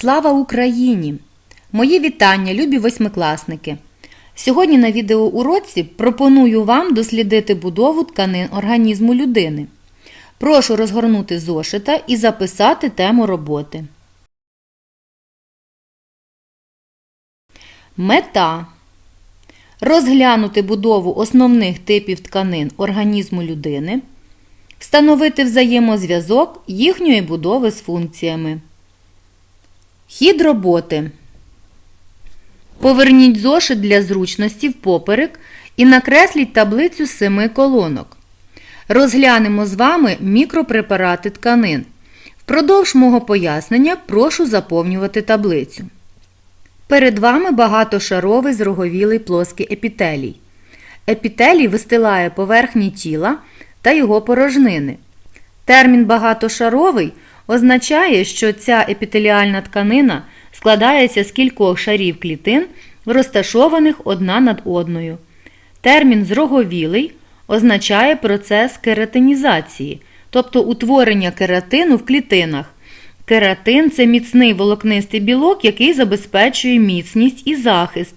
Слава Україні! Мої вітання, любі восьмикласники! Сьогодні на відеоуроці пропоную вам дослідити будову тканин організму людини. Прошу розгорнути зошита і записати тему роботи. Мета розглянути будову основних типів тканин організму людини, встановити взаємозв'язок їхньої будови з функціями. Хід роботи. Поверніть зошит для зручності впоперек і накресліть таблицю з семи колонок. Розглянемо з вами мікропрепарати тканин. Впродовж мого пояснення прошу заповнювати таблицю. Перед вами багатошаровий зроговілий плоский епітелій. Епітелій вистилає поверхні тіла та його порожнини. Термін багатошаровий означає, що ця епітеліальна тканина складається з кількох шарів клітин, розташованих одна над одною. Термін зроговілий означає процес кератинізації, тобто утворення кератину в клітинах. Кератин це міцний волокнистий білок, який забезпечує міцність і захист.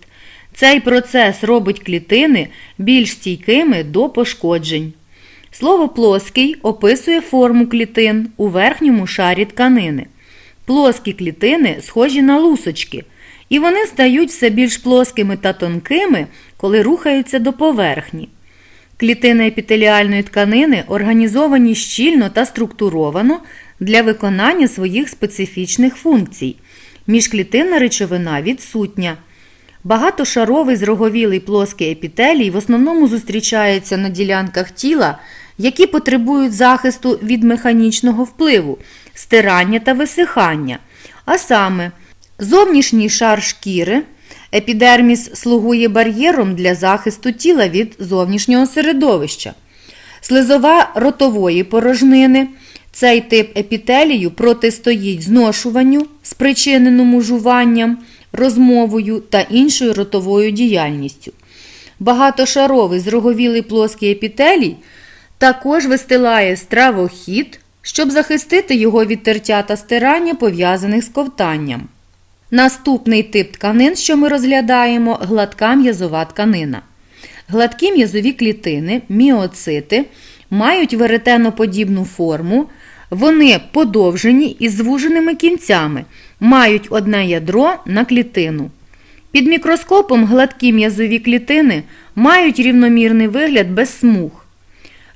Цей процес робить клітини більш стійкими до пошкоджень. Слово плоский описує форму клітин у верхньому шарі тканини. Плоскі клітини схожі на лусочки, і вони стають все більш плоскими та тонкими, коли рухаються до поверхні. Клітини епітеліальної тканини організовані щільно та структуровано для виконання своїх специфічних функцій. Міжклітинна речовина відсутня. Багатошаровий зроговілий плоский епітелій в основному зустрічається на ділянках тіла, які потребують захисту від механічного впливу, стирання та висихання. А саме, зовнішній шар шкіри, епідерміс слугує бар'єром для захисту тіла від зовнішнього середовища. Слизова ротової порожнини. Цей тип епітелію протистоїть зношуванню, спричиненому жуванням, розмовою та іншою ротовою діяльністю. Багатошаровий зроговілий плоский епітелій також вистилає стравохід, щоб захистити його від тертя та стирання, пов'язаних з ковтанням. Наступний тип тканин, що ми розглядаємо, гладка м'язова тканина. Гладкі м'язові клітини, міоцити, мають веретеноподібну форму, вони подовжені із звуженими кінцями, мають одне ядро на клітину. Під мікроскопом гладкі м'язові клітини мають рівномірний вигляд без смуг.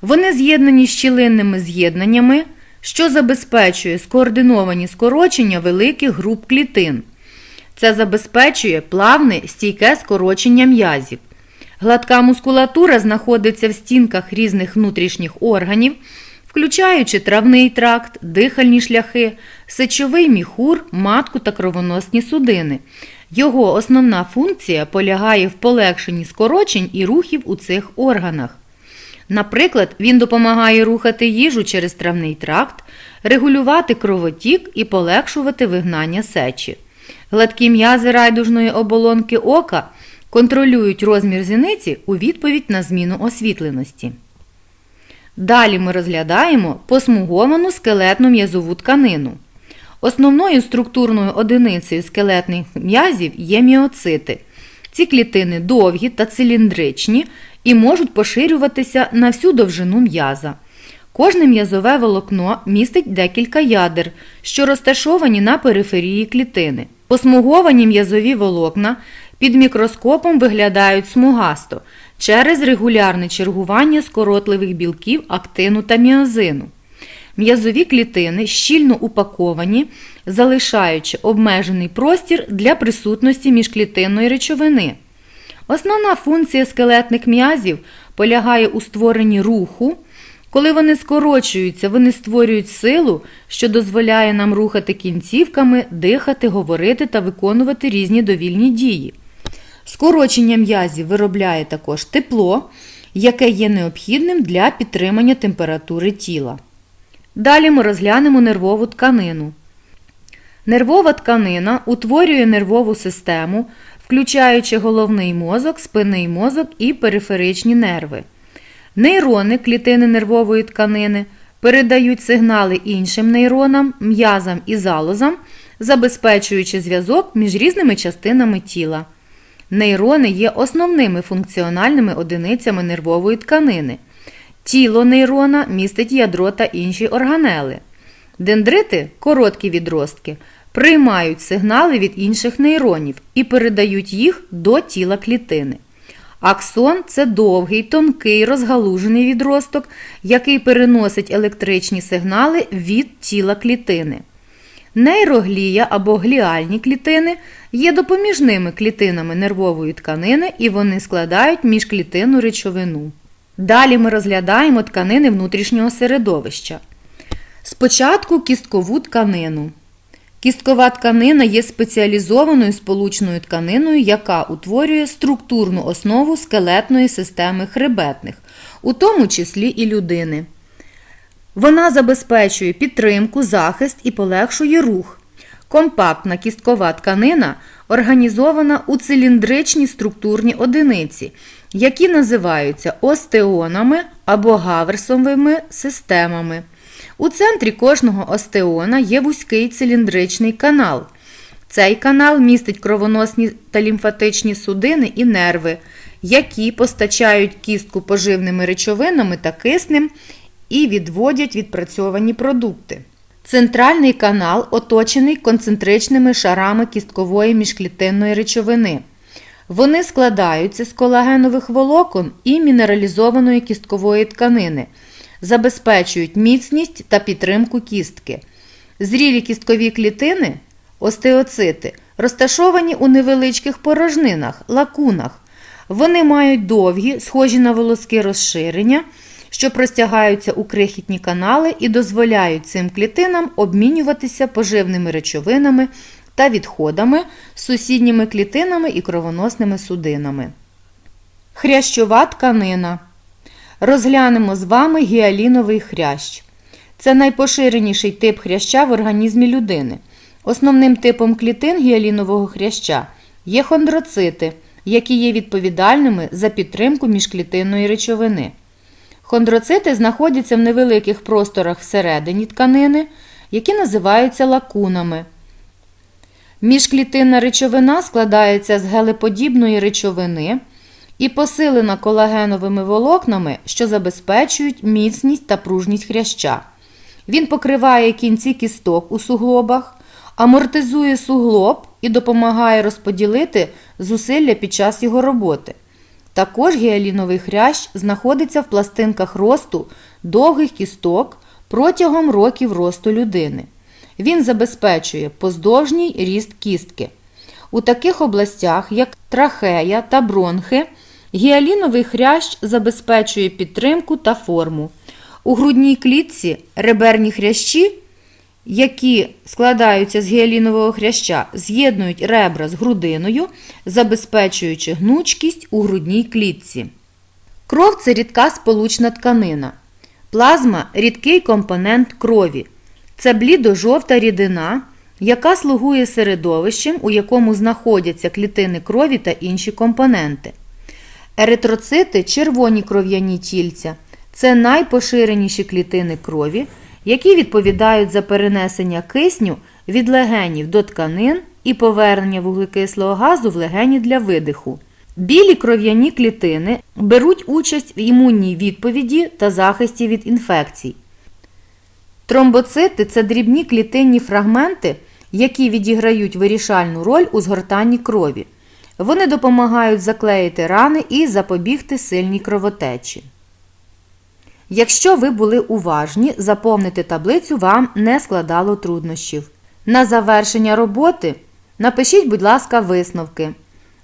Вони з'єднані щілинними з'єднаннями, що забезпечує скоординовані скорочення великих груп клітин. Це забезпечує плавне стійке скорочення м'язів. Гладка мускулатура знаходиться в стінках різних внутрішніх органів, включаючи травний тракт, дихальні шляхи, сечовий міхур, матку та кровоносні судини. Його основна функція полягає в полегшенні скорочень і рухів у цих органах. Наприклад, він допомагає рухати їжу через травний тракт, регулювати кровотік і полегшувати вигнання сечі. Гладкі м'язи райдужної оболонки ока контролюють розмір зіниці у відповідь на зміну освітленості. Далі ми розглядаємо посмуговану скелетну м'язову тканину. Основною структурною одиницею скелетних м'язів є міоцити. Ці клітини довгі та циліндричні і можуть поширюватися на всю довжину м'яза. Кожне м'язове волокно містить декілька ядер, що розташовані на периферії клітини. Посмуговані м'язові волокна під мікроскопом виглядають смугасто через регулярне чергування скоротливих білків актину та міозину. М'язові клітини щільно упаковані, залишаючи обмежений простір для присутності міжклітинної речовини. Основна функція скелетних м'язів полягає у створенні руху. Коли вони скорочуються, вони створюють силу, що дозволяє нам рухати кінцівками, дихати, говорити та виконувати різні довільні дії. Скорочення м'язів виробляє також тепло, яке є необхідним для підтримання температури тіла. Далі ми розглянемо нервову тканину. Нервова тканина утворює нервову систему, включаючи головний мозок, спинний мозок і периферичні нерви. Нейрони клітини нервової тканини передають сигнали іншим нейронам, м'язам і залозам забезпечуючи зв'язок між різними частинами тіла. Нейрони є основними функціональними одиницями нервової тканини. Тіло нейрона містить ядро та інші органели. Дендрити короткі відростки, приймають сигнали від інших нейронів і передають їх до тіла клітини. Аксон це довгий, тонкий, розгалужений відросток, який переносить електричні сигнали від тіла клітини. Нейроглія або гліальні клітини є допоміжними клітинами нервової тканини і вони складають міжклітинну речовину. Далі ми розглядаємо тканини внутрішнього середовища. Спочатку кісткову тканину. Кісткова тканина є спеціалізованою сполучною тканиною, яка утворює структурну основу скелетної системи хребетних, у тому числі і людини. Вона забезпечує підтримку, захист і полегшує рух. Компактна кісткова тканина організована у циліндричні структурні одиниці, які називаються остеонами або гаверсовими системами. У центрі кожного остеона є вузький циліндричний канал. Цей канал містить кровоносні та лімфатичні судини і нерви, які постачають кістку поживними речовинами та киснем і відводять відпрацьовані продукти. Центральний канал оточений концентричними шарами кісткової міжклітинної речовини. Вони складаються з колагенових волокон і мінералізованої кісткової тканини, забезпечують міцність та підтримку кістки. Зрілі кісткові клітини остеоцити розташовані у невеличких порожнинах, лакунах. Вони мають довгі, схожі на волоски розширення, що простягаються у крихітні канали і дозволяють цим клітинам обмінюватися поживними речовинами та відходами з сусідніми клітинами і кровоносними судинами. Хрящова тканина. Розглянемо з вами гіаліновий хрящ. Це найпоширеніший тип хряща в організмі людини. Основним типом клітин гіалінового хряща є хондроцити, які є відповідальними за підтримку міжклітинної речовини. Хондроцити знаходяться в невеликих просторах всередині тканини, які називаються лакунами. Міжклітинна речовина складається з гелеподібної речовини і посилена колагеновими волокнами, що забезпечують міцність та пружність хряща. Він покриває кінці кісток у суглобах, амортизує суглоб і допомагає розподілити зусилля під час його роботи. Також гіаліновий хрящ знаходиться в пластинках росту довгих кісток протягом років росту людини. Він забезпечує поздовжній ріст кістки. У таких областях, як трахея та бронхи, гіаліновий хрящ забезпечує підтримку та форму. У грудній клітці реберні хрящі, які складаються з гіалінового хряща, з'єднують ребра з грудиною, забезпечуючи гнучкість у грудній клітці. Кров це рідка сполучна тканина. Плазма рідкий компонент крові. Це блідо-жовта рідина, яка слугує середовищем, у якому знаходяться клітини крові та інші компоненти. Еритроцити червоні кров'яні тільця. Це найпоширеніші клітини крові, які відповідають за перенесення кисню від легенів до тканин і повернення вуглекислого газу в легені для видиху. Білі кров'яні клітини беруть участь в імунній відповіді та захисті від інфекцій. Тромбоцити це дрібні клітинні фрагменти, які відіграють вирішальну роль у згортанні крові. Вони допомагають заклеїти рани і запобігти сильній кровотечі. Якщо ви були уважні, заповнити таблицю вам не складало труднощів. На завершення роботи напишіть, будь ласка, висновки.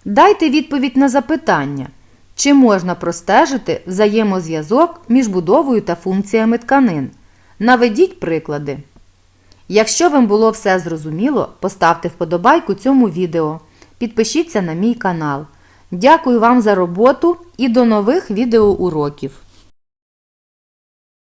Дайте відповідь на запитання, чи можна простежити взаємозв'язок між будовою та функціями тканин. Наведіть приклади. Якщо вам було все зрозуміло, поставте вподобайку цьому відео. Підпишіться на мій канал. Дякую вам за роботу і до нових відеоуроків!